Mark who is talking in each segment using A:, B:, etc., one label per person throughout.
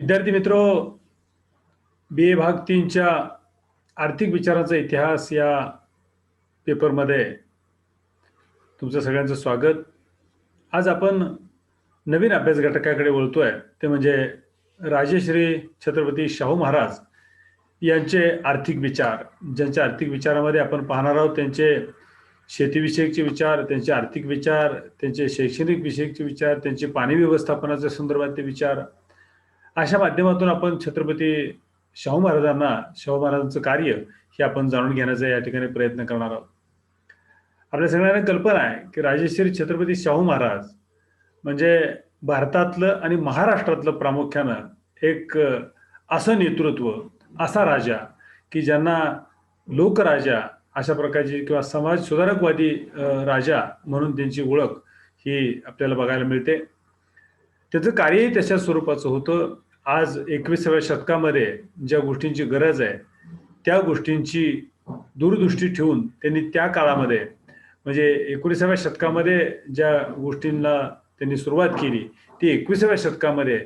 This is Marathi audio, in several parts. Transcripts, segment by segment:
A: विद्यार्थी मित्र बी ए भाग तीनच्या आर्थिक विचारांचा इतिहास या पेपरमध्ये तुमचं सगळ्यांचं स्वागत. आज आपण नवीन अभ्यास घटकाकडे वळतोय. ते म्हणजे राजेश्री छत्रपती शाहू महाराज यांचे आर्थिक विचार. ज्यांच्या आर्थिक विचारामध्ये आपण पाहणार आहोत त्यांचे शेतीविषयकचे विचार त्यांचे आर्थिक विचार त्यांचे शैक्षणिक विषयकचे विचार त्यांचे पाणी व्यवस्थापनाच्या संदर्भातले विचार अशा माध्यमातून आपण छत्रपती शाहू महाराजांना शाहू महाराजांचं कार्य हे आपण जाणून घेण्याचा या ठिकाणी प्रयत्न करणार आहोत. आपल्या सगळ्यांना कल्पना आहे की राजेश्री छत्रपती शाहू महाराज म्हणजे भारतातलं आणि महाराष्ट्रातलं प्रामुख्यानं एक असं नेतृत्व असा राजा की ज्यांना लोकराजा अशा प्रकारची किंवा समाज सुधारकवादी राजा म्हणून त्यांची ओळख ही आपल्याला बघायला मिळते. त्याचं कार्यही तशा स्वरूपाचं होतं. आज एकविसाव्या शतकामध्ये ज्या गोष्टींची गरज आहे त्या गोष्टींची दूरदृष्टी ठेवून त्यांनी त्या काळामध्ये म्हणजे एकोणीसाव्या शतकामध्ये ज्या गोष्टींना त्यांनी सुरुवात केली ती एकविसाव्या शतकामध्ये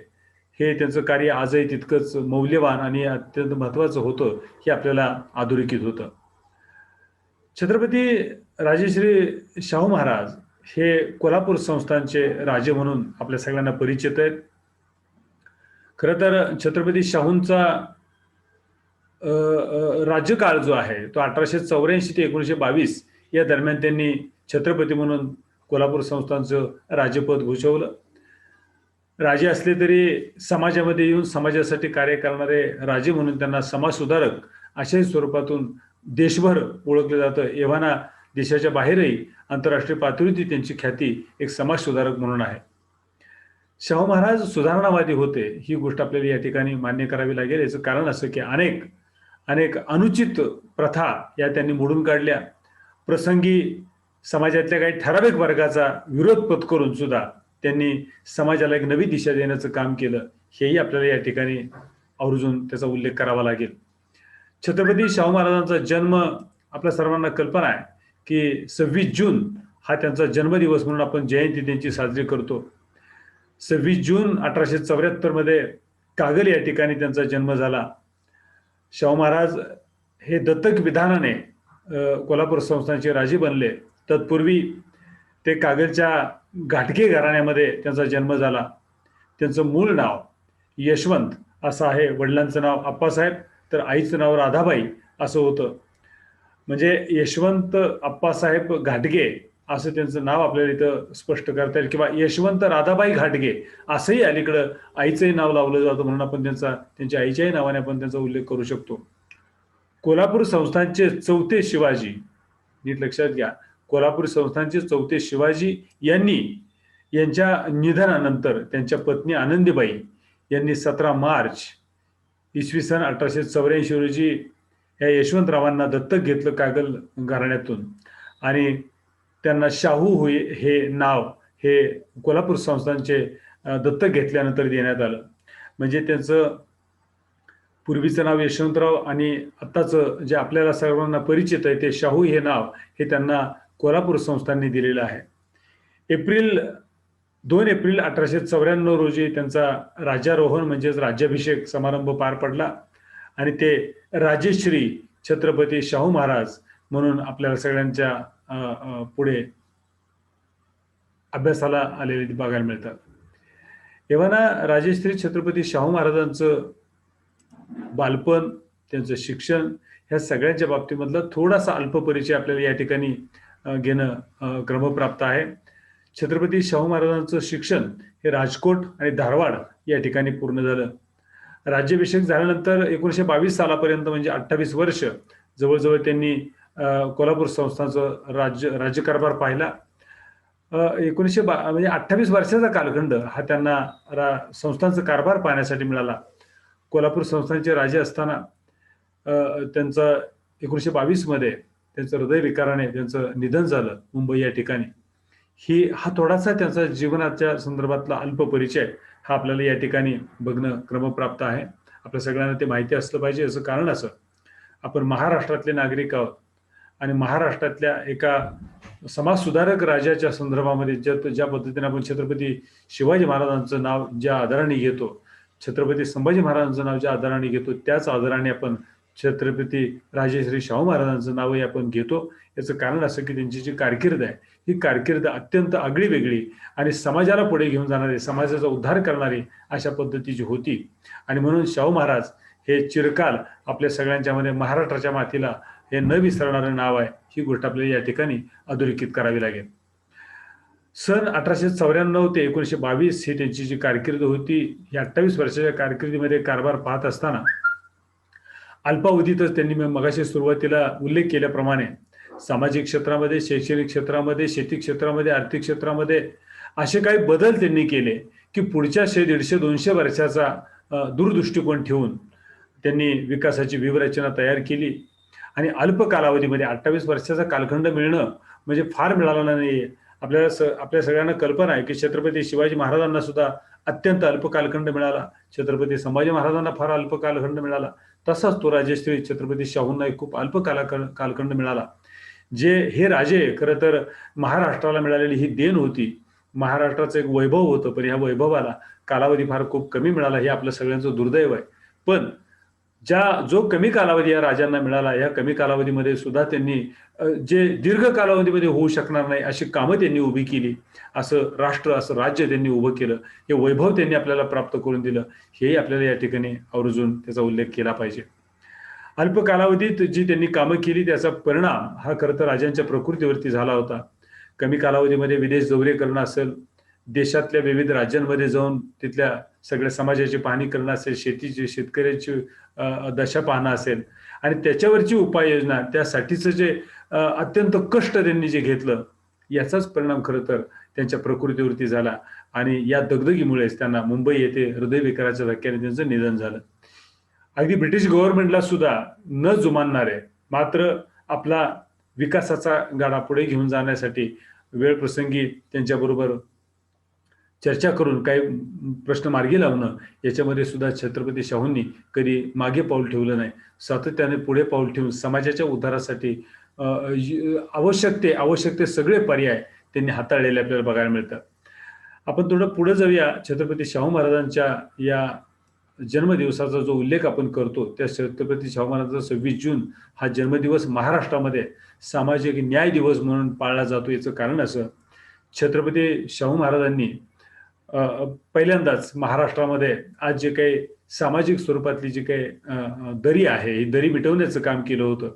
A: हे त्यांचं कार्य आजही तितकंच मौल्यवान आणि अत्यंत महत्त्वाचं होतं हे आपल्याला अधोरेखित होतं. छत्रपती राजेश्री शाहू महाराज हे कोल्हापूर संस्थानचे राजे म्हणून आपल्या सगळ्यांना परिचित आहेत. खरं तर छत्रपती शाहूंचा राज्यकाळ जो आहे तो अठराशे चौऱ्याऐंशी ते एकोणीसशे बावीस या दरम्यान त्यांनी छत्रपती म्हणून कोल्हापूर संस्थांचं राज्यपद भूषवलं. राजे असले तरी समाजामध्ये येऊन समाजासाठी कार्य करणारे राजे म्हणून त्यांना समाजसुधारक अशाही स्वरूपातून देशभर ओळखलं जातं. एव्हाना देशाच्या बाहेरही आंतरराष्ट्रीय पातळीवरती त्यांची ख्याती एक समाजसुधारक म्हणून आहे. शाहू महाराज सुधारणावादी होते. ही गोष्ट आपल्याला या ठिकाणी मान्य करावी लागेल. याचं कारण असं की अनेक अनेक अनुचित प्रथा या त्यांनी मोडून काढल्या. प्रसंगी समाजातल्या काही ठराविक वर्गाचा विरोध पत्करून सुद्धा त्यांनी समाजाला एक नवी दिशा देण्याचं काम केलं. हेही आपल्याला या ठिकाणी आवर्जून त्याचा उल्लेख करावा लागेल. छत्रपती शाहू महाराजांचा जन्म आपल्या सर्वांना कल्पना आहे की सव्वीस जून हा त्यांचा जन्मदिवस म्हणून आपण जयंती त्यांची साजरी करतो. सव्वीस जून अठराशे चौऱ्याहत्तरमध्ये कागल या ठिकाणी त्यांचा जन्म झाला. शाहू महाराज हे दत्तक विधानाने कोल्हापूर संस्थानचे राजे बनले. तत्पूर्वी ते कागलच्या घाटगे घराण्यामध्ये त्यांचा जन्म झाला. त्यांचं मूळ नाव यशवंत असं आहे. वडिलांचं नाव आप्पासाहेब तर आईचं नाव राधाबाई असं होतं. म्हणजे यशवंत आप्पासाहेब घाटगे असं त्यांचं नाव आपल्याला इथं स्पष्ट करता येईल. किंवा यशवंत राधाबाई घाटगे असंही अलीकडं आईचंही नाव लावलं जातं म्हणून आपण त्यांचा त्यांच्या आईच्याही नावाने आपण त्यांचा उल्लेख करू शकतो. कोल्हापूर संस्थानचे चौथे शिवाजी नीट लक्षात घ्या. कोल्हापूर संस्थानचे चौथे शिवाजी यांनी यांच्या निधनानंतर त्यांच्या पत्नी आनंदीबाई यांनी सतरा मार्च इसवी सन अठराशे चौऱ्याऐंशी रोजी या यशवंतरावांना दत्तक घेतलं कागल घराण्यातून. आणि त्यांना शाहू हुई हे नाव हे कोल्हापूर संस्थानचे दत्तक घेतल्यानंतर देण्यात आलं. म्हणजे त्यांचं पूर्वीचं नाव यशवंतराव आणि आत्ताचं जे आपल्याला सर्वांना परिचित आहे ते शाहू हे नाव हे त्यांना कोल्हापूर संस्थांनी दिलेलं आहे. एप्रिल दोन एप्रिल अठराशे चौऱ्याण्णव रोजी त्यांचा राज्यारोहण म्हणजेच राज्याभिषेक समारंभ पार पडला आणि ते राजेश्री छत्रपती शाहू महाराज म्हणून आपल्याला सगळ्यांच्या पुढे अभ्यासाला आलेले बघायला मिळतात. एव्हाना राजेश्री छत्रपती शाहू महाराजांचं बालपण त्यांचं शिक्षण ह्या सगळ्यांच्या बाबतीमधला थोडासा अल्प परिचय आपल्याला या ठिकाणी घेणं क्रमप्राप्त आहे. छत्रपती शाहू महाराजांचं शिक्षण हे राजकोट आणि धारवाड या ठिकाणी पूर्ण झालं. राज्याभिषेक झाल्यानंतर एकोणीसशे बावीस सालापर्यंत म्हणजे अठ्ठावीस वर्ष जवळजवळ त्यांनी कोल्हापूर संस्थांचं राज्य राज्यकारभार पाहिला. एकोणीसशे बा म्हणजे अठ्ठावीस वर्षाचा कालखंड हा त्यांना रा संस्थांचा कारभार पाहण्यासाठी मिळाला. कोल्हापूर संस्थांचे राजे असताना त्यांचं एकोणीसशे बावीसमध्ये त्यांचं हृदयविकाराने त्यांचं निधन झालं मुंबई या ठिकाणी. ही हा थोडासा त्यांचा जीवनाच्या संदर्भातला अल्प परिचय हा आपल्याला या ठिकाणी बघणं क्रमप्राप्त आहे. आपल्या सगळ्यांना ते माहिती असलं पाहिजे याचं कारण असं. आपण महाराष्ट्रातले नागरिक आहोत. आणि महाराष्ट्रातल्या एका समाज सुधारक राजाच्या संदर्भामध्ये ज्या ज्या पद्धतीने आपण छत्रपती शिवाजी महाराजांचं नाव ज्या आदराने घेतो छत्रपती संभाजी महाराजांचं नाव ज्या आदराने घेतो त्याच आदराने आपण छत्रपती राजेश्री शाहू महाराजांचं नावही आपण घेतो. याचं कारण असं की त्यांची जी कारकीर्द आहे ही कारकीर्द अत्यंत आगळी वेगळी आणि समाजाला पुढे घेऊन जाणारी समाजाचा उद्धार करणारी अशा पद्धतीची होती. आणि म्हणून शाहू महाराज हे चिरकाल आपल्या सगळ्यांच्या मध्ये महाराष्ट्राच्या मातीला हे न विसरणारं नाव आहे ही गोष्ट आपल्याला या ठिकाणी अधोरेखित करावी लागेल. सन अठराशे चौऱ्याण्णव ते एकोणीसशे बावीस ही त्यांची जी कारकीर्द होती ही अठ्ठावीस वर्षाच्या कारकिर्दीमध्ये कारभार पाहत असताना अल्पावधीतच त्यांनी मगाशी सुरुवातीला उल्लेख केल्याप्रमाणे सामाजिक क्षेत्रामध्ये शैक्षणिक क्षेत्रामध्ये शेती क्षेत्रामध्ये आर्थिक क्षेत्रामध्ये असे काही बदल त्यांनी केले की पुढच्या शे दीडशे दोनशे वर्षाचा दूरदृष्टिकोन ठेवून त्यांनी विकासाची व्यूहरचना तयार केली. आणि अल्प कालावधीमध्ये अठ्ठावीस वर्षाचा कालखंड मिळणं म्हणजे फार मिळालं नाही. आपल्याला स आपल्या सगळ्यांना कल्पना आहे की छत्रपती शिवाजी महाराजांना सुद्धा अत्यंत अल्प कालखंड मिळाला. छत्रपती संभाजी महाराजांना फार अल्प कालखंड मिळाला. तसाच तो राजेश्री छत्रपती शाहूंनाही खूप अल्प काला कालखंड मिळाला. जे हे राजे खरं तर महाराष्ट्राला मिळालेली ही देण होती. महाराष्ट्राचं एक वैभव होतं पण ह्या वैभवाला कालावधी फार खूप कमी मिळाला हे आपलं सगळ्यांचं दुर्दैव आहे. पण ज्या जो कमी कालावधी या राजांना मिळाला या कमी कालावधीमध्ये सुद्धा त्यांनी जे दीर्घ कालावधीमध्ये होऊ शकणार नाही अशी कामं त्यांनी उभी केली. असं राष्ट्र असं राज्य त्यांनी उभं केलं. हे वैभव त्यांनी आपल्याला प्राप्त करून दिलं. हेही आपल्याला या ठिकाणी आवर्जून त्याचा उल्लेख केला पाहिजे. अल्प कालावधीत जी त्यांनी कामं केली त्याचा परिणाम हा खरं तर राजांच्या प्रकृतीवरती झाला होता. कमी कालावधीमध्ये विदेश दौरे करणं असेल देशातल्या विविध राज्यांमध्ये जाऊन तिथल्या सगळ्या समाजाची पाहणी करणं असेल शेतीची शेतकऱ्याची दशा पाहणं असेल. आणि त्याच्यावरची उपाययोजना त्यासाठीचं जे अत्यंत कष्ट त्यांनी जे घेतलं याचाच परिणाम खरं तर त्यांच्या प्रकृतीवरती झाला. आणि या दगदगीमुळेच त्यांना मुंबई येथे हृदयविकाराच्या धक्क्याने त्यांचं निधन झालं. अगदी ब्रिटिश गव्हर्नमेंटला सुद्धा न जुमानणारे मात्र आपला विकासाचा गाडा पुढे घेऊन जाण्यासाठी वेळ प्रसंगी त्यांच्याबरोबर चर्चा करून काही प्रश्न मार्गी लावणं याच्यामध्ये सुद्धा छत्रपती शाहूंनी कधी मागे पाऊल ठेवलं नाही. सातत्याने पुढे पाऊल ठेवून समाजाच्या उद्धारासाठी आवश्यक ते आवश्यक ते सगळे पर्याय त्यांनी हाताळलेले आपल्याला बघायला मिळतात. आपण थोडं पुढे जाऊया. छत्रपती शाहू महाराजांच्या या जन्मदिवसाचा जो उल्लेख आपण करतो त्या छत्रपती शाहू महाराजांचा सव्वीस जून हा जन्मदिवस महाराष्ट्रामध्ये सामाजिक न्याय दिवस म्हणून पाळला जातो याचं कारण असं छत्रपती शाहू महाराजांनी पहिल्यांदाच महाराष्ट्रामध्ये आज जे काही सामाजिक स्वरूपातली जी काही दरी आहे ही दरी मिटवण्याचं काम केलं होतं.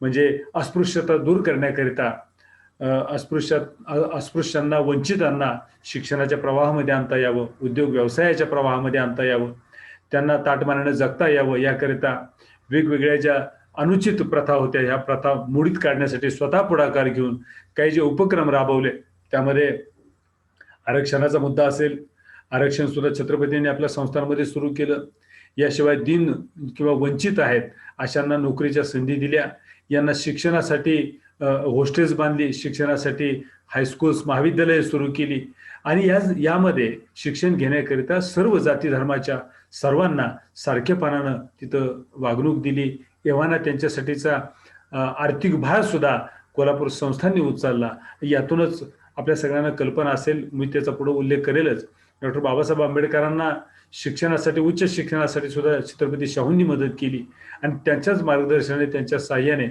A: म्हणजे अस्पृश्यता दूर करण्याकरिता अस्पृश्यात अस्पृश्यांना वंचितांना शिक्षणाच्या प्रवाहामध्ये आणता यावं उद्योग व्यवसायाच्या प्रवाहामध्ये आणता यावं त्यांना ताटमानाने जगता यावं याकरिता वेगवेगळ्या ज्या अनुचित प्रथा होत्या ह्या प्रथा मोडीत काढण्यासाठी स्वतः पुढाकार घेऊन काही जे उपक्रम राबवले त्यामध्ये आरक्षणाचा मुद्दा असेल आरक्षण सुद्धा छत्रपतींनी आपल्या संस्थांमध्ये सुरू केलं. याशिवाय दिन किंवा वंचित आहेत अशांना नोकरीच्या संधी दिल्या. यांना शिक्षणासाठी होस्टेल्स बांधली. शिक्षणासाठी हायस्कूल्स महाविद्यालये सुरू केली. आणि या यामध्ये शिक्षण घेण्याकरिता सर्व जाती धर्माच्या सर्वांना सारखेपणानं तिथं वागणूक दिली. एव्हाना त्यांच्यासाठीचा आर्थिक भार सुद्धा कोल्हापूर संस्थांनी उचलला. यातूनच आपल्या सगळ्यांना कल्पना असेल मी त्याचा पुढे उल्लेख करेलच. डॉक्टर बाबासाहेब आंबेडकरांना शिक्षणासाठी उच्च शिक्षणासाठी सुद्धा छत्रपती शाहूंनी मदत केली. आणि त्यांच्याच मार्गदर्शनाने त्यांच्या साह्याने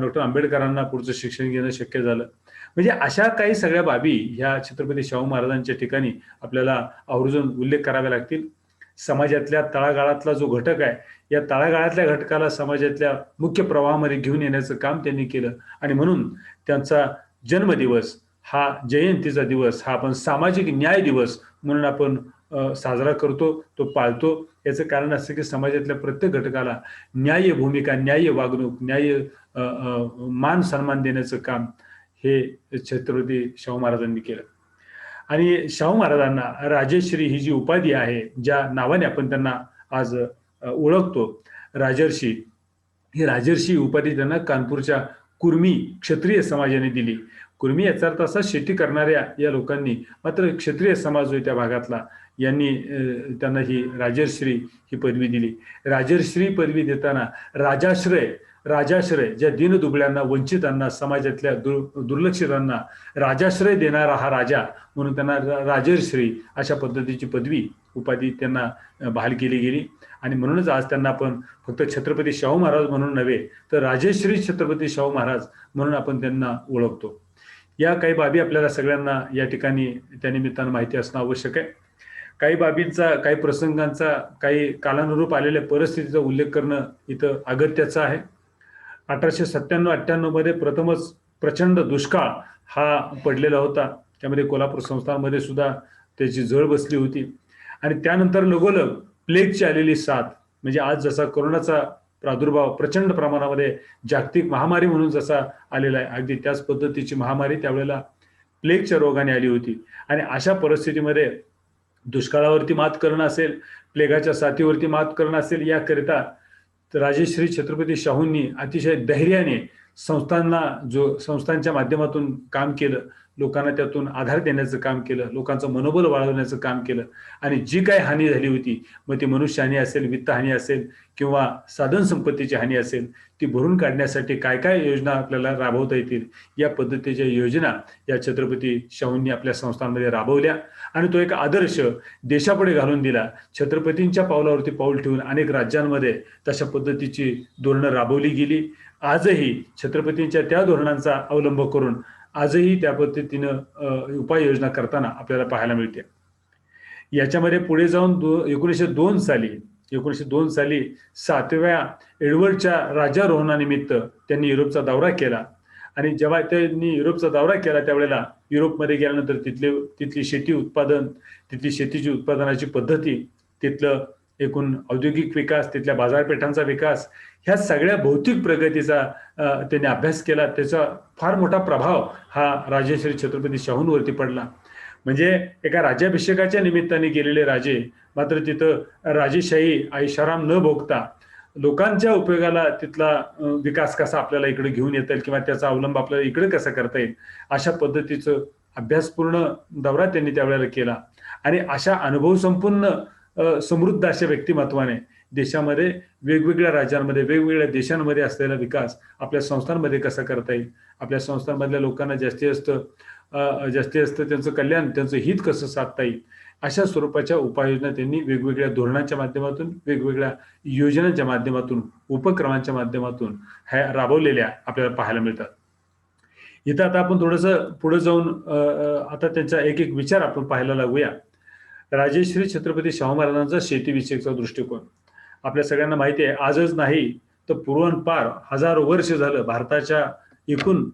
A: डॉक्टर आंबेडकरांना पुढचं शिक्षण घेणं शक्य झालं. म्हणजे अशा काही सगळ्या बाबी ह्या छत्रपती शाहू महाराजांच्या ठिकाणी आपल्याला आवर्जून उल्लेख करावे लागतील. समाजातल्या तळागाळातला जो घटक आहे या तळागाळातल्या घटकाला समाजातल्या मुख्य प्रवाहामध्ये घेऊन येण्याचं काम त्यांनी केलं. आणि म्हणून त्यांचा जन्मदिवस हा जयंतीचा दिवस हा आपण सामाजिक न्याय दिवस म्हणून आपण साजरा करतो तो पाळतो. याचं कारण असं की समाजातल्या प्रत्येक घटकाला न्याय भूमिका न्याय वागणूक न्याय मान सन्मान देण्याचं काम हे छत्रपती शाहू महाराजांनी केलं. आणि शाहू महाराजांना राजेश्री ही जी उपाधी आहे ज्या नावाने आपण त्यांना आज ओळखतो राजर्षी ही राजर्षी उपाधी त्यांना कानपूरच्या कुर्मी क्षत्रिय समाजाने दिली. कुर्मी याचा अर्थ असा शेती करणाऱ्या या लोकांनी मात्र क्षत्रिय समाज जो त्या भागातला यांनी त्यांना ही राजर्श्री ही पदवी दिली. राजर्श्री पदवी देताना राजाश्रय राजाश्रय ज्या दीनदुबळ्यांना वंचितांना समाजातल्या दुर् दुर्लक्षितांना राजाश्रय देणारा हा राजा म्हणून त्यांना रा- राजर्श्री अशा पद्धतीची पदवी उपाधी त्यांना बहाल केली गेली. आणि म्हणूनच आज त्यांना आपण फक्त छत्रपती शाहू महाराज म्हणून नव्हे तर राजेश्री छत्रपती शाहू महाराज म्हणून आपण त्यांना ओळखतो. या काही बाबी आपल्याला सगळ्यांना या ठिकाणी त्या निमित्तानं माहिती असणं आवश्यक आहे. काही बाबींचा काही प्रसंगांचा काही कालानुरूप आलेल्या परिस्थितीचा उल्लेख करणं इथं अगत्याचं आहे. अठराशे सत्त्याण्णव अठ्ठ्याण्णवमध्ये प्रथमच प्रचंड दुष्काळ हा पडलेला होता. त्यामध्ये कोल्हापूर संस्थांमध्ये सुद्धा त्याची जळ बसली होती. आणि त्यानंतर लगोलग प्लेगची आलेली साथ म्हणजे आज जसा कोरोनाचा प्रादुर्भाव प्रचंड प्रमाणामध्ये जागतिक महामारी म्हणून जसा आलेला आहे. अगदी त्याच पद्धतीची महामारी त्यावेळेला प्लेगच्या रोगाने आली होती. आणि अशा परिस्थितीमध्ये दुष्काळावरती मात करणं असेल प्लेगाच्या साथीवरती मात करणं असेल याकरिता राजेश्री छत्रपती शाहूंनी अतिशय धैर्याने संस्थांना जो संस्थांच्या माध्यमातून काम केलं. लोकांना त्यातून आधार देण्याचं काम केलं लोकांचं मनोबल वाढवण्याचं काम केलं आणि जी काही हानी झाली होती मग ती मनुष्यहानी असेल वित्तहानी असेल किंवा साधन संपत्तीची हानी असेल ती भरून काढण्यासाठी काय काय योजना आपल्याला राबवता येतील या पद्धतीच्या योजना या छत्रपती शाहूंनी आपल्या संस्थांमध्ये राबवल्या आणि तो एक आदर्श देशापुढे घालून दिला. छत्रपतींच्या पावलावरती पाऊल ठेवून अनेक राज्यांमध्ये तशा पद्धतीची धोरणं राबवली गेली. आजही छत्रपतींच्या त्या धोरणांचा अवलंब करून आजही त्या पद्धतीनं उपाययोजना करताना आपल्याला पाहायला मिळते. याच्यामध्ये पुढे जाऊन दो एकोणीसशे दोन साली एकोणीसशे दोन साली सातव्या एडवर्डच्या राजारोहणानिमित्त त्यांनी युरोपचा दौरा केला. आणि जेव्हा त्यांनी युरोपचा दौरा केला त्यावेळेला युरोपमध्ये गेल्यानंतर तिथले तिथली शेती उत्पादन तिथली शेतीची उत्पादनाची पद्धती तिथलं एकूण औद्योगिक विकास तिथल्या बाजारपेठांचा विकास ह्या सगळ्या भौतिक प्रगतीचा त्यांनी अभ्यास केला. त्याचा फार मोठा प्रभाव हा राजेश्री छत्रपती शाहूंवरती पडला. म्हणजे एका राज्याभिषेकाच्या निमित्ताने गेलेले राजे मात्र तिथं राजेशाही ऐशाराम न भोगता लोकांच्या उपयोगाला तिथला विकास कसा आपल्याला इकडे घेऊन येता येईल किंवा त्याचा अवलंब आपल्याला इकडे कसा करता येईल अशा पद्धतीचं अभ्यासपूर्ण दौरा त्यांनी त्यावेळेला केला. आणि अशा अनुभव संपूर्ण समृद्ध अशा व्यक्तिमत्वाने देशामध्ये वेगवेगळ्या राज्यांमध्ये वेगवेगळ्या देशांमध्ये असलेला विकास आपल्या संस्थांमध्ये कसा करता येईल? आपल्या संस्थांमधल्या लोकांना जास्तीत जास्त जास्तीत जास्त त्यांचं कल्याण त्यांचं हित कसं साधता येईल? अशा स्वरूपाच्या उपाययोजना त्यांनी वेगवेगळ्या धोरणांच्या माध्यमातून वेगवेगळ्या योजनांच्या माध्यमातून उपक्रमांच्या माध्यमातून ह्या राबवलेल्या आपल्याला पाहायला मिळतात. इथं आता आपण थोडंसं पुढे जाऊन आता त्यांचा एक एक विचार आपण पाहायला लागूया. राजेश्री छत्रपती शाहू महाराजांचा शेतीविषयकचा दृष्टिकोन. आपल्या सगळ्यांना माहिती आहे आजच नाही तर पूर्वांपार हजारो वर्ष झालं भारताच्या एकूण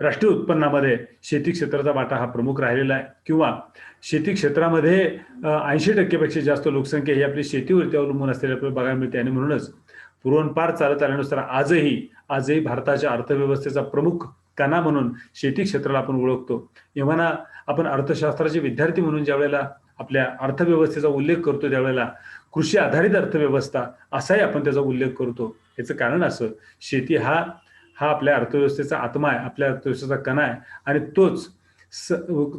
A: राष्ट्रीय उत्पन्नामध्ये शेती क्षेत्राचा वाटा हा प्रमुख राहिलेला आहे. किंवा शेती क्षेत्रामध्ये ऐंशी टक्केपेक्षा जास्त लोकसंख्या ही आपली शेतीवरती अवलंबून असलेली आपल्याला बघायला मिळते. आणि म्हणूनच पूर्वांपार चालत आल्यानुसार आजही आजही भारताच्या अर्थव्यवस्थेचा प्रमुख कणा म्हणून शेती क्षेत्राला आपण ओळखतो. एव्हाना आपण अर्थशास्त्राचे विद्यार्थी म्हणून ज्या वेळेला आपल्या अर्थव्यवस्थेचा उल्लेख करतो त्यावेळेला कृषी आधारित अर्थव्यवस्था असाही आपण त्याचा उल्लेख करतो. याचं कारण असं शेती हा हा आपल्या अर्थव्यवस्थेचा आत्मा आहे आपल्या अर्थव्यवस्थेचा कणा आहे आणि तोच स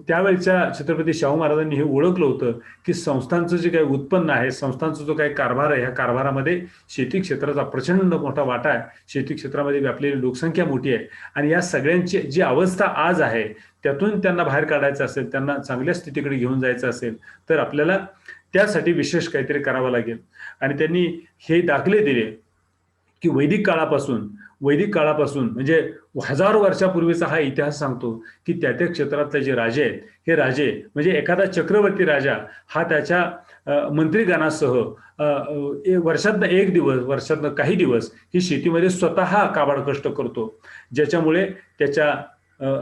A: त्यावेळच्या छत्रपती शाहू महाराजांनी हे ओळखलं होतं की संस्थांचं जे काही उत्पन्न आहे संस्थांचा जो काही कारभार आहे ह्या कारभारामध्ये शेती क्षेत्राचा प्रचंड मोठा वाटा आहे. शेती क्षेत्रामध्ये व्यापलेली लोकसंख्या मोठी आहे. आणि या सगळ्यांची जी अवस्था आज आहे त्यातून त्यांना बाहेर काढायचं असेल त्यांना चांगल्या स्थितीकडे घेऊन जायचं असेल तर आपल्याला त्यासाठी विशेष काहीतरी करावं लागेल. आणि त्यांनी हे दाखले दिले. की वैदिक काळापासून वैदिक काळापासून म्हणजे हजारो वर्षापूर्वीचा हा इतिहास सांगतो की त्या त्या क्षेत्रातले जे राजे आहेत हे राजे म्हणजे एखादा चक्रवर्ती राजा हा त्याच्या मंत्रीगणासह वर्षातनं एक दिवस वर्षातनं काही दिवस ही शेतीमध्ये स्वतः काबाड कष्ट करतो. ज्याच्यामुळे त्याच्या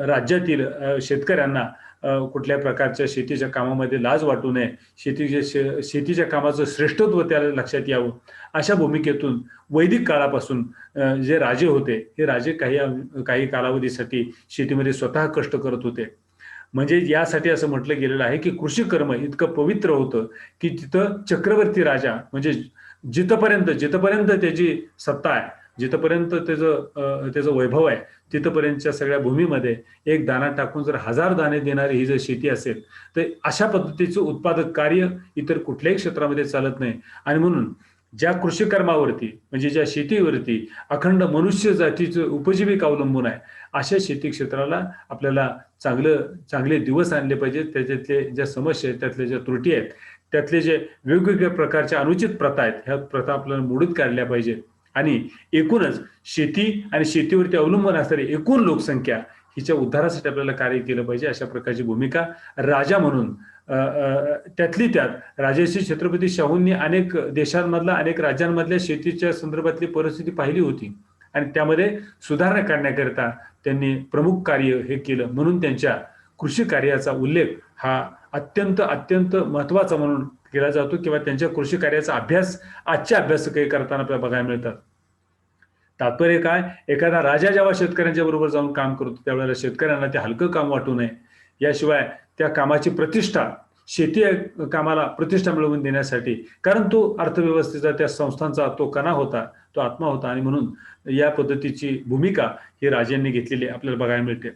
A: राज्यातील शेतकऱ्यांना कुठल्या प्रकारच्या शेतीच्या कामामध्ये लाज वाटू नये. शेतीच्या शेतीच्या कामाचं श्रेष्ठत्व त्याला लक्षात यावं. अशा भूमिकेतून वैदिक काळापासून जे राजे होते हे राजे काही काही कालावधीसाठी शेतीमध्ये स्वतः कष्ट करत होते. म्हणजे यासाठी असं म्हटलं गेलेलं आहे की कृषी कर्म इतकं पवित्र होतं की तिथं चक्रवर्ती राजा म्हणजे जिथपर्यंत जिथपर्यंत त्याची सत्ता आहे जिथपर्यंत त्याचं त्याचं वैभव आहे तिथपर्यंतच्या सगळ्या भूमीमध्ये एक दाना टाकून जर हजार दाणे देणारी ही जर शेती असेल तर अशा पद्धतीचं उत्पादक कार्य इतर कुठल्याही क्षेत्रामध्ये चालत नाही. आणि म्हणून ज्या कृषी कर्मावरती म्हणजे ज्या शेतीवरती अखंड मनुष्य जातीचं उपजीविका अवलंबून आहे अशा शेती क्षेत्राला आपल्याला चांगलं चांगले दिवस आणले पाहिजेत. त्याच्यातले ज्या समस्या आहेत त्यातल्या ज्या त्रुटी आहेत त्यातले जे वेगवेगळ्या प्रकारच्या अनुचित प्रथा आहेत ह्या प्रथा आपल्याला मोडीत काढल्या पाहिजेत. आणि एकूणच शेती आणि शेतीवरती अवलंबून असणारी एकूण लोकसंख्या हिच्या उद्धारासाठी आपल्याला कार्य केलं पाहिजे अशा प्रकारची भूमिका राजा म्हणून त्यातली त्यात राजर्षी छत्रपती शाहूंनी अनेक देशांमधल्या अनेक राज्यांमधल्या शेतीच्या संदर्भातली परिस्थिती पाहिली होती. आणि त्यामध्ये सुधारणा करण्याकरिता त्यांनी प्रमुख कार्य हे केलं म्हणून त्यांच्या कृषी कार्याचा उल्लेख हा अत्यंत अत्यंत महत्त्वाचा म्हणून केला जातो किंवा त्यांच्या कृषी कार्याचा अभ्यास आजच्या अभ्यास काही करताना आपल्याला बघायला मिळतात. तात्पर्य काय? एखादा राजा जेव्हा शेतकऱ्यांच्या बरोबर जाऊन काम करतो त्यावेळेला शेतकऱ्यांना ते हलकं काम वाटू नये. याशिवाय त्या कामाची प्रतिष्ठा शेती कामाला प्रतिष्ठा मिळवून देण्यासाठी कारण तो अर्थव्यवस्थेचा त्या संस्थांचा तो कणा होता तो आत्मा होता आणि म्हणून या पद्धतीची भूमिका ही राजांनी घेतलेली आपल्याला बघायला मिळते.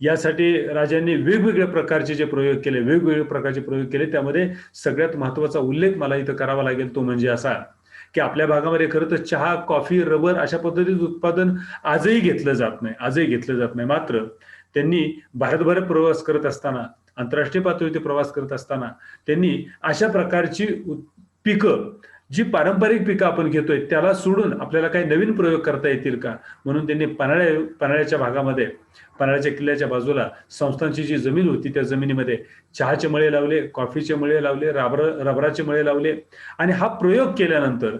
A: यासाठी राजांनी वेगवेगळ्या प्रकारचे जे प्रयोग केले वेगवेगळ्या प्रकारचे प्रयोग केले. त्यामध्ये सगळ्यात महत्त्वाचा उल्लेख मला इथं करावा लागेल तो म्हणजे असा की आपल्या भागामध्ये खरं तर चहा कॉफी रबर अशा पद्धतीचं उत्पादन आजही घेतलं जात नाही आजही घेतलं जात नाही. मात्र त्यांनी भारतभर प्रवास करत असताना आंतरराष्ट्रीय पातळीवरती प्रवास करत असताना त्यांनी अशा प्रकारची पिकं जी पारंपरिक पिकं आपण घेतोय त्याला सोडून आपल्याला काही नवीन प्रयोग करता येतील का? म्हणून त्यांनी पन्हाळ्या पन्हाळ्याच्या भागामध्ये पन्हाळ्याच्या किल्ल्याच्या बाजूला संस्थांची जी जमीन होती त्या जमिनीमध्ये चहाचे मळे लावले कॉफीचे मळे लावले राबर रबराचे मळे लावले. आणि हा प्रयोग केल्यानंतर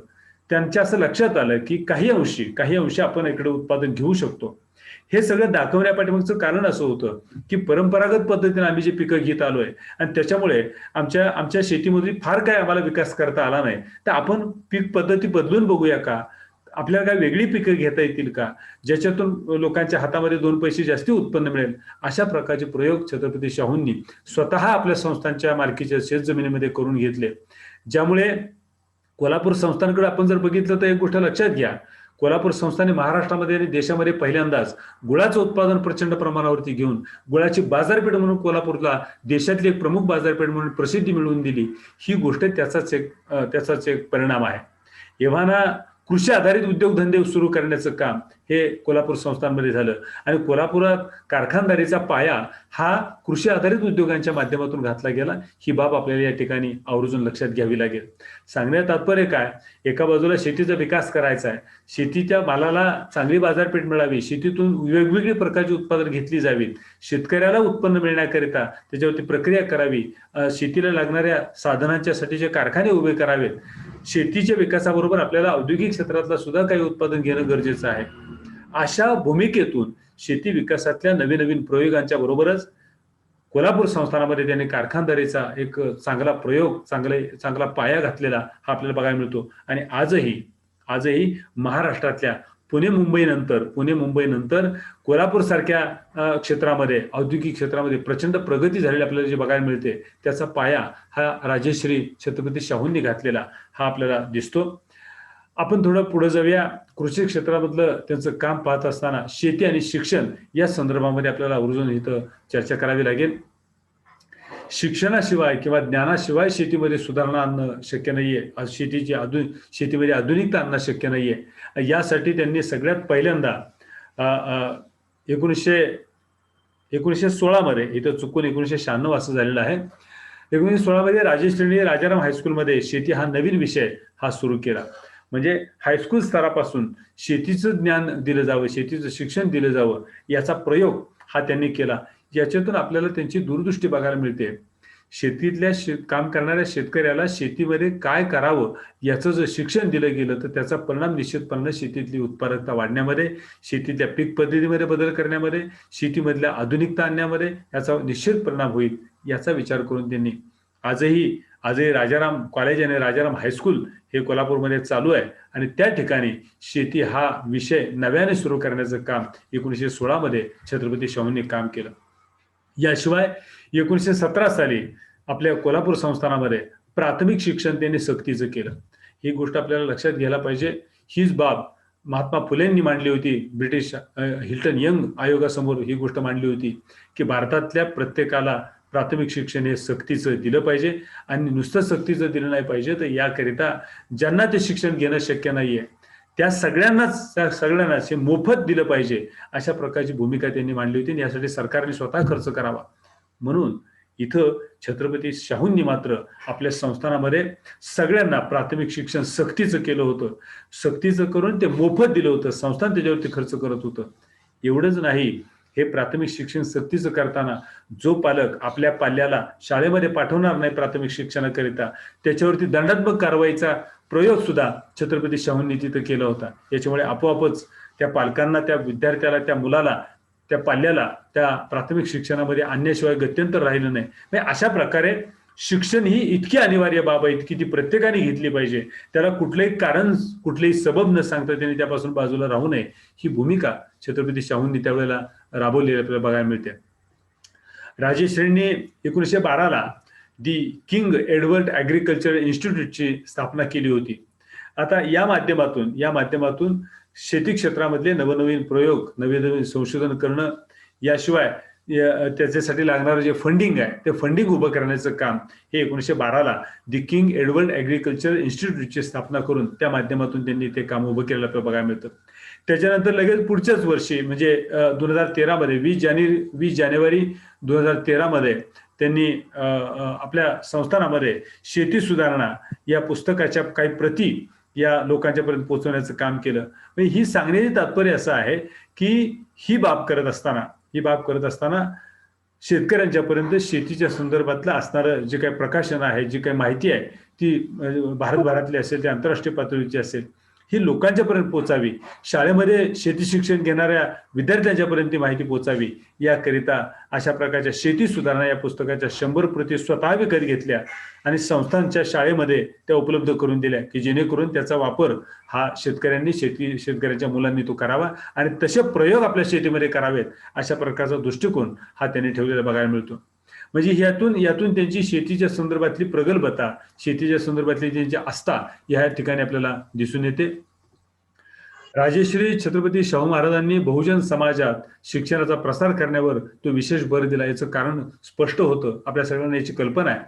A: त्यांच्या असं लक्षात आलं की काही अंशी काही अंशी आपण इकडे उत्पादन घेऊ शकतो. हे सगळं दाखवण्यापाठीमागचं कारण असं होतं की परंपरागत पद्धतीने आम्ही जे पिकं घेत आलोय आणि त्याच्यामुळे आमच्या आमच्या शेतीमध्ये फार काय आम्हाला विकास करता आला नाही. तर आपण पीक पद्धती बदलून बघूया का? आपल्याला काय वेगळी पिकं घेता येतील का? ज्याच्यातून लोकांच्या हातामध्ये दोन पैसे जास्ती उत्पन्न मिळेल? अशा प्रकारचे प्रयोग छत्रपती शाहूंनी स्वतः आपल्या संस्थांच्या मालकीच्या शेत जमिनीमध्ये करून घेतले. ज्यामुळे कोल्हापूर संस्थांकडे आपण जर बघितलं तर एक गोष्ट लक्षात घ्या. कोल्हापूर संस्थाने महाराष्ट्रामध्ये आणि देशामध्ये पहिल्यांदाच गुळाचं उत्पादन प्रचंड प्रमाणावरती घेऊन गुळाची बाजारपेठ म्हणून कोल्हापूरला देशातली एक प्रमुख बाजारपेठ म्हणून प्रसिद्धी मिळवून दिली. ही गोष्ट त्याचाच एक त्याचाच एक परिणाम आहे. एव्हाना कृषी आधारित उद्योगधंदे सुरू करण्याचं काम हे कोल्हापूर संस्थांमध्ये झालं. आणि कोल्हापुरात कारखानदारीचा पाया हा कृषी आधारित उद्योगांच्या माध्यमातून घातला गेला. ही बाब आपल्याला या ठिकाणी आवर्जून लक्षात घ्यावी लागेल. सांगण्यात तात्पर्य काय? एका बाजूला शेतीचा विकास करायचा आहे. शेतीच्या मालाला चांगली बाजारपेठ मिळावी. शेतीतून वेगवेगळी प्रकारची उत्पादन घेतली जावीत. शेतकऱ्याला उत्पन्न मिळण्याकरिता त्याच्यावरती प्रक्रिया करावी. शेतीला लागणाऱ्या साधनांच्यासाठी जे कारखाने उभे करावेत शेतीच्या विकासाबरोबर आपल्याला औद्योगिक क्षेत्रातला सुद्धा काही उत्पादन घेणं गरजेचं आहे. अशा भूमिकेतून शेती विकासातल्या नवीन नवीन प्रयोगांच्या बरोबरच कोल्हापूर संस्थानामध्ये त्यांनी कारखानदारीचा एक चांगला प्रयोग चांगले चांगला पाया घातलेला हा आपल्याला बघायला मिळतो. आणि आजही आजही महाराष्ट्रातल्या पुणे मुंबई नंतर पुणे मुंबई नंतर कोल्हापूर सारख्या क्षेत्रामध्ये औद्योगिक क्षेत्रामध्ये प्रचंड प्रगती झालेली आपल्याला जे बघायला मिळते त्याचा पाया हा राजेश्री छत्रपती शाहूंनी घातलेला हा आपल्याला दिसतो. आपण थोडं पुढे जाऊया. कृषी क्षेत्रामधलं त्यांचं काम पाहत असताना शेती आणि शिक्षण या संदर्भामध्ये आपल्याला आवर्जून इथं चर्चा करावी लागेल. शिक्षणाशिवाय किंवा ज्ञानाशिवाय शेतीमध्ये सुधारणा आणणं शक्य नाहीये. शेतीची आधुनिक शेतीमध्ये आधुनिकता आणणं शक्य नाहीये. यासाठी त्यांनी सगळ्यात पहिल्यांदा एकोणीसशे एकोणीसशे सोळामध्ये इथं चुकून एकोणीसशे शहाण्णव असं झालेलं आहे. एकोणीसशे सोळामध्ये राजेश्रेणी राजाराम हायस्कूलमध्ये शेती हा नवीन विषय हा सुरू केला. म्हणजे हायस्कूल स्तरापासून शेतीचं ज्ञान दिलं जावं शेतीचं शिक्षण दिलं जावं याचा प्रयोग हा त्यांनी केला. याच्यातून आपल्याला त्यांची दूरदृष्टी बघायला मिळते. शेतीतल्या शे काम करणाऱ्या शेतकऱ्याला शेतीमध्ये काय करावं याचं जर शिक्षण दिलं गेलं तर त्याचा परिणाम निश्चितपणे शेतीतली उत्पादकता वाढण्यामध्ये शेतीतल्या पीक पद्धतीमध्ये बदल करण्यामध्ये शेतीमधल्या आधुनिकता आणण्यामध्ये याचा निश्चित परिणाम होईल याचा विचार करून त्यांनी. आजही आजही राजाराम कॉलेज आणि राजाराम हायस्कूल हे कोल्हापूरमध्ये चालू आहे आणि त्या ठिकाणी शेती हा विषय नव्याने सुरू करण्याचं काम एकोणीसशे सोळामध्ये छत्रपती शाहूंनी काम केलं. याशिवाय एकोणीसशे सतरा साली आपल्या कोल्हापूर संस्थानामध्ये प्राथमिक शिक्षण त्यांनी सक्तीचं केलं. ही गोष्ट आपल्याला लक्षात घ्यायला पाहिजे. हीच बाब महात्मा फुलेंनी मांडली होती. ब्रिटिश हिल्टन यंग आयोगासमोर ही गोष्ट मांडली होती की भारतातल्या प्रत्येकाला प्राथमिक शिक्षण हे सक्तीचं दिलं पाहिजे आणि नुसतं सक्तीचं दिलं नाही पाहिजे. तर याकरिता ज्यांना ते शिक्षण घेणं शक्य नाहीये त्या सगळ्यांनाच त्या सगळ्यांनाच हे मोफत दिलं पाहिजे अशा प्रकारची भूमिका त्यांनी मांडली होती आणि यासाठी सरकारने स्वतः खर्च करावा. म्हणून इथं छत्रपती शाहूंनी मात्र आपल्या संस्थानामध्ये सगळ्यांना प्राथमिक शिक्षण सक्तीचं केलं होतं. सक्तीचं करून ते मोफत दिलं होतं. संस्थान त्याच्यावरती खर्च करत होतं. एवढंच नाही हे प्राथमिक शिक्षण सक्तीचं करताना जो पालक आपल्या पाल्याला शाळेमध्ये पाठवणार नाही प्राथमिक शिक्षणाकरिता त्याच्यावरती दंडात्मक कारवाईचा प्रयोग सुद्धा छत्रपती शाहूंनी तिथं केला होता. याच्यामुळे आपोआपच त्या पालकांना त्या विद्यार्थ्याला त्या मुलाला त्या पाल्याला त्या प्राथमिक शिक्षणामध्ये आणण्याशिवाय गत्यंतर राहिलं नाही. अशा प्रकारे शिक्षण ही इतकी अनिवार्य बाब आहे की ती प्रत्येकाने घेतली पाहिजे. त्याला कुठलंही कारण कुठलेही सबब न सांगता त्यांनी त्यापासून बाजूला राहू नये. ही भूमिका छत्रपती शाहूंनी त्यावेळेला राबवलेली आपल्याला बघायला मिळते. राजेश्रींनी एकोणीसशे बाराला दी किंग एडवर्ड ऍग्रिकल्चर इन्स्टिट्यूटची स्थापना केली होती. आता या माध्यमातून या माध्यमातून शेती क्षेत्रामधले नवनवीन प्रयोग नवीन नवीन संशोधन करणं याशिवाय त्याच्यासाठी लागणारं जे फंडिंग आहे ते फंडिंग उभं करण्याचं काम हे एकोणीसशे बाराला दी किंग एडवर्ड ऍग्रिकल्चर इन्स्टिट्यूटची स्थापना करून त्या माध्यमातून त्यांनी ते काम उभं केलेलं आपल्याला बघायला मिळतं. त्याच्यानंतर लगेच पुढच्याच वर्षी म्हणजे दोन हजार तेरामध्ये वीस जानेवारी वीस जानेवारी दोन हजार तेरामध्ये त्यांनी आपल्या संस्थानामध्ये शेती सुधारणा या पुस्तकाच्या काही प्रती या लोकांच्यापर्यंत पोहोचवण्याचं काम केलं. म्हणजे ही सांगण्याचे तात्पर्य असं आहे की ही बाब करत असताना ही बाब करत असताना शेतकऱ्यांच्यापर्यंत शेतीच्या संदर्भातलं असणारं जे काही प्रकाशन आहे जी काही माहिती आहे ती भारतभरातली असेल ती आंतरराष्ट्रीय पातळीची असेल ही लोकांच्यापर्यंत पोहोचावी. पोचावी शाळेमध्ये शेती शिक्षण घेणाऱ्या विद्यार्थ्यांच्यापर्यंत ती माहिती पोचावी याकरिता अशा प्रकारच्या शेती सुधारणा या पुस्तकाच्या शंभर प्रती स्वतः विकत घेतल्या आणि संस्थांच्या शाळेमध्ये त्या उपलब्ध करून दिल्या की जेणेकरून त्याचा वापर हा शेतकऱ्यांनी शेती शेतकऱ्यांच्या मुलांनी तो करावा आणि तसे प्रयोग आपल्या शेतीमध्ये करावेत अशा प्रकारचा दृष्टिकोन हा त्यांनी ठेवलेला बघायला मिळतो. म्हणजे यातून यातून त्यांची शेतीच्या संदर्भातली प्रगल्भता शेतीच्या संदर्भातली त्यांची आस्था या ठिकाणी आपल्याला दिसून येते. राजेश्री छत्रपती शाहू महाराजांनी बहुजन समाजात शिक्षणाचा प्रसार करण्यावर तो विशेष भर दिला. याचं कारण स्पष्ट होतं. आपल्या सगळ्यांना याची कल्पना आहे.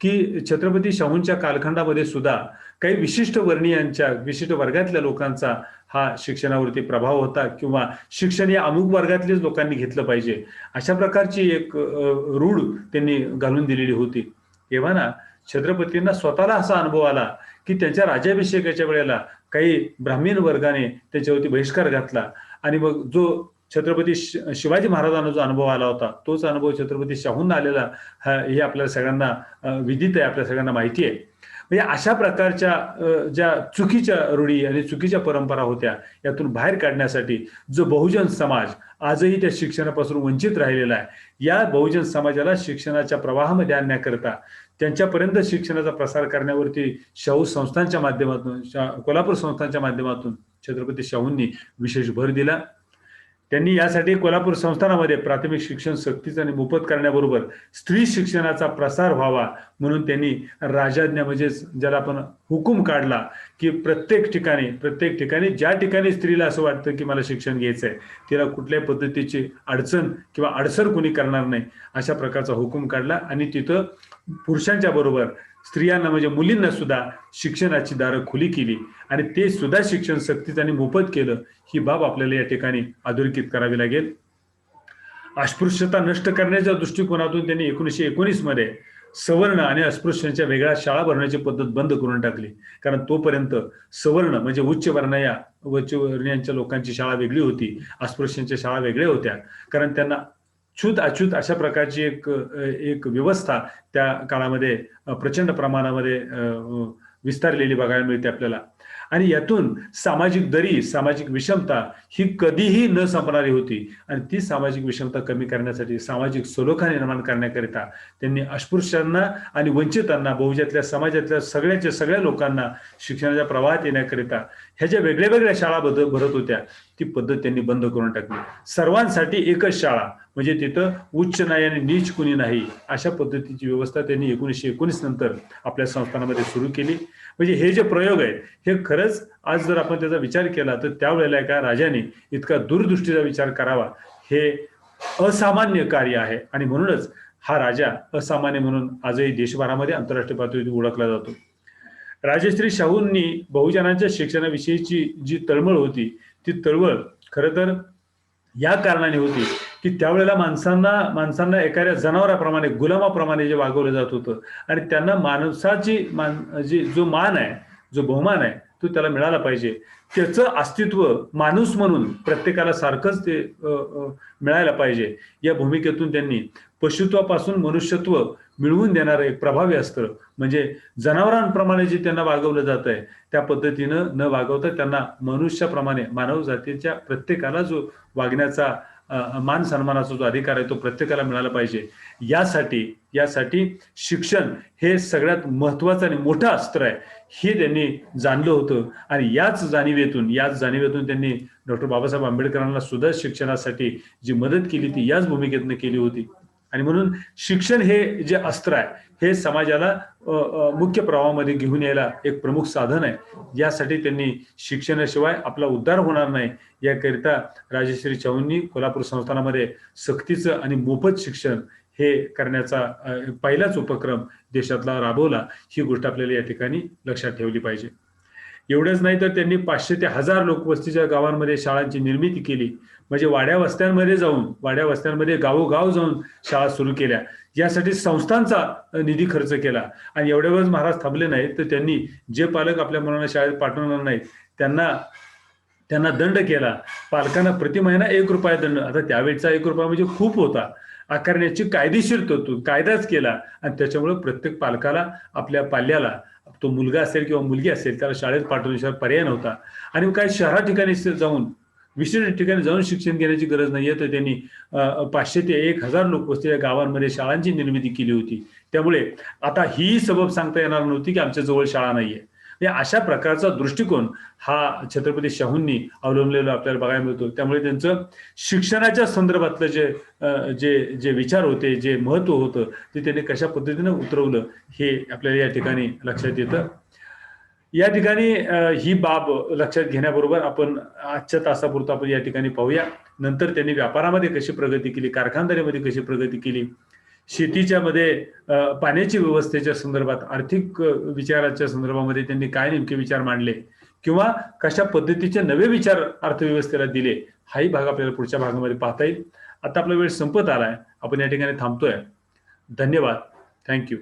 A: की छत्रपती शाहूंच्या कालखंडामध्ये सुद्धा काही विशिष्ट वर्णीयांच्या विशिष्ट वर्गातल्या लोकांचा हा शिक्षणावरती प्रभाव होता किंवा शिक्षण या अमुक वर्गातलेच लोकांनी घेतलं पाहिजे अशा प्रकारची एक रूढ त्यांनी घालून दिलेली होती. तेव्हा ना छत्रपतींना स्वतःला असा अनुभव आला की त्यांच्या राज्याभिषेकाच्या वेळेला काही ब्राह्मीण वर्गाने त्याच्यावरती बहिष्कार घातला आणि मग जो छत्रपती शिवाजी महाराजांना जो अनुभव आला होता तोच अनुभव छत्रपती शाहूंना आलेला हा हे आपल्याला सगळ्यांना विदित आहे आपल्या सगळ्यांना माहिती आहे. म्हणजे अशा प्रकारच्या ज्या चुकीच्या रूढी आणि चुकीच्या परंपरा होत्या यातून बाहेर काढण्यासाठी जो बहुजन समाज आजही त्या शिक्षणापासून वंचित राहिलेला आहे या बहुजन समाजाला शिक्षणाच्या प्रवाहामध्ये आणण्याकरता त्यांच्यापर्यंत शिक्षणाचा प्रसार करण्यावरती शाहू संस्थांच्या माध्यमातून शा- कोल्हापूर संस्थांच्या माध्यमातून छत्रपती शाहूंनी विशेष भर दिला. त्यांनी यासाठी कोल्हापूर संस्थानामध्ये प्राथमिक शिक्षण सक्तीचं आणि मोफत करण्याबरोबर स्त्री शिक्षणाचा प्रसार व्हावा म्हणून त्यांनी राजाज्ञा म्हणजेच ज्याला आपण हुकूम काढला की प्रत्येक ठिकाणी प्रत्येक ठिकाणी ज्या ठिकाणी स्त्रीला असं वाटतं की मला शिक्षण घ्यायचं आहे तिला कुठल्याही पद्धतीची अडचण किंवा अडसर कुणी करणार नाही अशा प्रकारचा हुकूम काढला आणि तिथं पुरुषांच्या बरोबर स्त्रियांना म्हणजे मुलींना सुद्धा शिक्षणाची दारं खुली केली. आणि ते सुद्धा शिक्षण सक्तीचं आणि मोफत केलं ही बाब आपल्याला या ठिकाणी अधोरेखित करावी लागेल. अस्पृश्यता नष्ट करण्याच्या दृष्टिकोनातून त्यांनी एकोणीसशे एकोणीसमध्ये सवर्ण आणि अस्पृश्यांच्या वेगळ्या शाळा भरण्याची पद्धत बंद करून टाकली. कारण तोपर्यंत सवर्ण म्हणजे उच्च वर्णया उच्च वर्णीयांच्या लोकांची शाळा वेगळी होती अस्पृश्यांच्या शाळा वेगळ्या होत्या. कारण त्यांना छूत अछूत अशा प्रकारची एक एक व्यवस्था त्या काळामध्ये प्रचंड प्रमाणामध्ये विस्तारलेली बघायला मिळते आपल्याला. आणि यातून सामाजिक दरी सामाजिक विषमता ही कधीही न संपणारी होती. आणि ती सामाजिक विषमता कमी करण्यासाठी सामाजिक सलोखा निर्माण करण्याकरिता त्यांनी अस्पृश्यांना आणि वंचितांना बहुजातल्या समाजातल्या सगळ्याच्या सगळ्या लोकांना शिक्षणाच्या प्रवाहात येण्याकरिता ह्या ज्या वेगळ्या वेगळ्या शाळा बद भरत होत्या. ती पद्धत त्यांनी बंद करून टाकली. सर्वांसाठी एकच शाळा म्हणजे तिथं उच्च नाही आणि नीच कुणी नाही अशा पद्धतीची व्यवस्था त्यांनी एकोणीसशे एकोणीस नंतर आपल्या संस्थानामध्ये सुरू केली. म्हणजे हे जे प्रयोग आहेत हे खरंच आज जर आपण त्याचा विचार केला तर त्यावेळेला एका राजाने इतका दूरदृष्टीचा विचार करावा हे असामान्य कार्य आहे. आणि म्हणूनच हा राजा असामान्य म्हणून आजही देशभरामध्ये आंतरराष्ट्रीय पातळीवर ओळखला जातो. राजश्री शाहूंनी बहुजनांच्या शिक्षणाविषयीची जी तळमळ होती ती तळमळ खरं तर या कारणाने होती की त्यावेळेला माणसांना माणसांना एखाद्या जनावराप्रमाणे गुलामाप्रमाणे जे वागवलं जात होतं. आणि त्यांना माणसाची मान जी जो मान आहे जो बहुमान आहे तो त्याला मिळाला पाहिजे. त्याचं अस्तित्व माणूस म्हणून प्रत्येकाला सारखंच ते मिळायला पाहिजे. या भूमिकेतून त्यांनी पशुत्वापासून मनुष्यत्व मिळवून देणारं एक प्रभावी अस्त्र. म्हणजे जनावरांप्रमाणे जे त्यांना वागवलं जात आहे त्या पद्धतीनं न वागवता त्यांना मनुष्याप्रमाणे मानव जातीच्या प्रत्येकाला जो वागण्याचा मान सन्मानाचा जो अधिकार आहे तो प्रत्येकाला मिळाला पाहिजे. यासाठी यासाठी शिक्षण हे सगळ्यात महत्वाचं आणि मोठं अस्त्र आहे हे त्यांनी जाणलं होतं. आणि याच जाणीवेतून याच जाणीवेतून त्यांनी डॉक्टर बाबासाहेब आंबेडकरांना सुद्धा शिक्षणासाठी जी मदत केली ती याच भूमिकेतनं केली होती. आणि म्हणून शिक्षण हे जे अस्त्र आहे हे समाजाला मुख्य प्रवाहामध्ये घेऊन यायला एक प्रमुख साधन आहे. यासाठी त्यांनी शिक्षणाशिवाय आपला उद्धार होणार नाही. याकरिता राजश्री चौंनी कोल्हापूर संस्थानामध्ये सक्तीचं आणि मोफत शिक्षण हे करण्याचा पहिलाच उपक्रम देशातला राबवला. ही गोष्ट आपल्याला या ठिकाणी लक्षात ठेवली पाहिजे. एवढंच नाही तर त्यांनी पाचशे ते हजार लोकवस्तीच्या गावांमध्ये शाळांची निर्मिती केली. म्हणजे वाड्या वस्त्यांमध्ये जाऊन वाड्या वस्त्यांमध्ये गावोगाव जाऊन शाळा सुरू केल्या. यासाठी संस्थांचा निधी खर्च केला. आणि एवढ्यावरच महाराज थांबले नाहीत तर त्यांनी जे पालक आपल्या मुलांना शाळेत पाठवणार नाहीत त्यांना त्यांना दंड केला. पालकांना प्रति महिना एक रुपया दंड. आता त्यावेळचा एक रुपया म्हणजे खूप होता. आकारण्याची कायदेशीर तरतूद कायदाच केला. आणि त्याच्यामुळे प्रत्येक पालकाला आपल्या पाल्याला तो मुलगा असेल किंवा मुलगी असेल त्याला शाळेत पाठवण्याशिवाय पर्याय नव्हता. आणि काही शहरा ठिकाणी जाऊन विशिष्ट ठिकाणी जाऊन शिक्षण घेण्याची गरज नाहीये. तर त्यांनी पाचशे ते एक हजार लोक या गावांमध्ये शाळांची निर्मिती केली होती. त्यामुळे आता ही सबब सांगता येणार नव्हती की आमच्या जवळ शाळा नाहीये. या अशा प्रकारचा दृष्टिकोन हा छत्रपती शाहूंनी अवलंबलेला आपल्याला बघायला मिळतो. त्यामुळे त्यांचं शिक्षणाच्या संदर्भातलं जे जे जे विचार होते जे महत्त्व होतं ते त्यांनी कशा पद्धतीनं उतरवलं हे आपल्याला या ठिकाणी लक्षात येतं. या ठिकाणी ही बाब लक्षात घेण्याबरोबर आपण आजच्या तासापुरतं आपण या ठिकाणी पाहूया. नंतर त्यांनी व्यापारामध्ये कशी प्रगती केली कारखानदारीमध्ये कशी प्रगती केली शेतीच्या मध्ये पाण्याची व्यवस्थेच्या संदर्भात आर्थिक विचाराच्या संदर्भामध्ये त्यांनी काय नेमके विचार मांडले किंवा कशा पद्धतीचे नवे विचार अर्थव्यवस्थेला दिले हाही भाग आपल्याला पुढच्या भागामध्ये पाहता येईल. आता आपला वेळ संपत आलाय. आपण या ठिकाणी थांबतोय. धन्यवाद. थँक्यू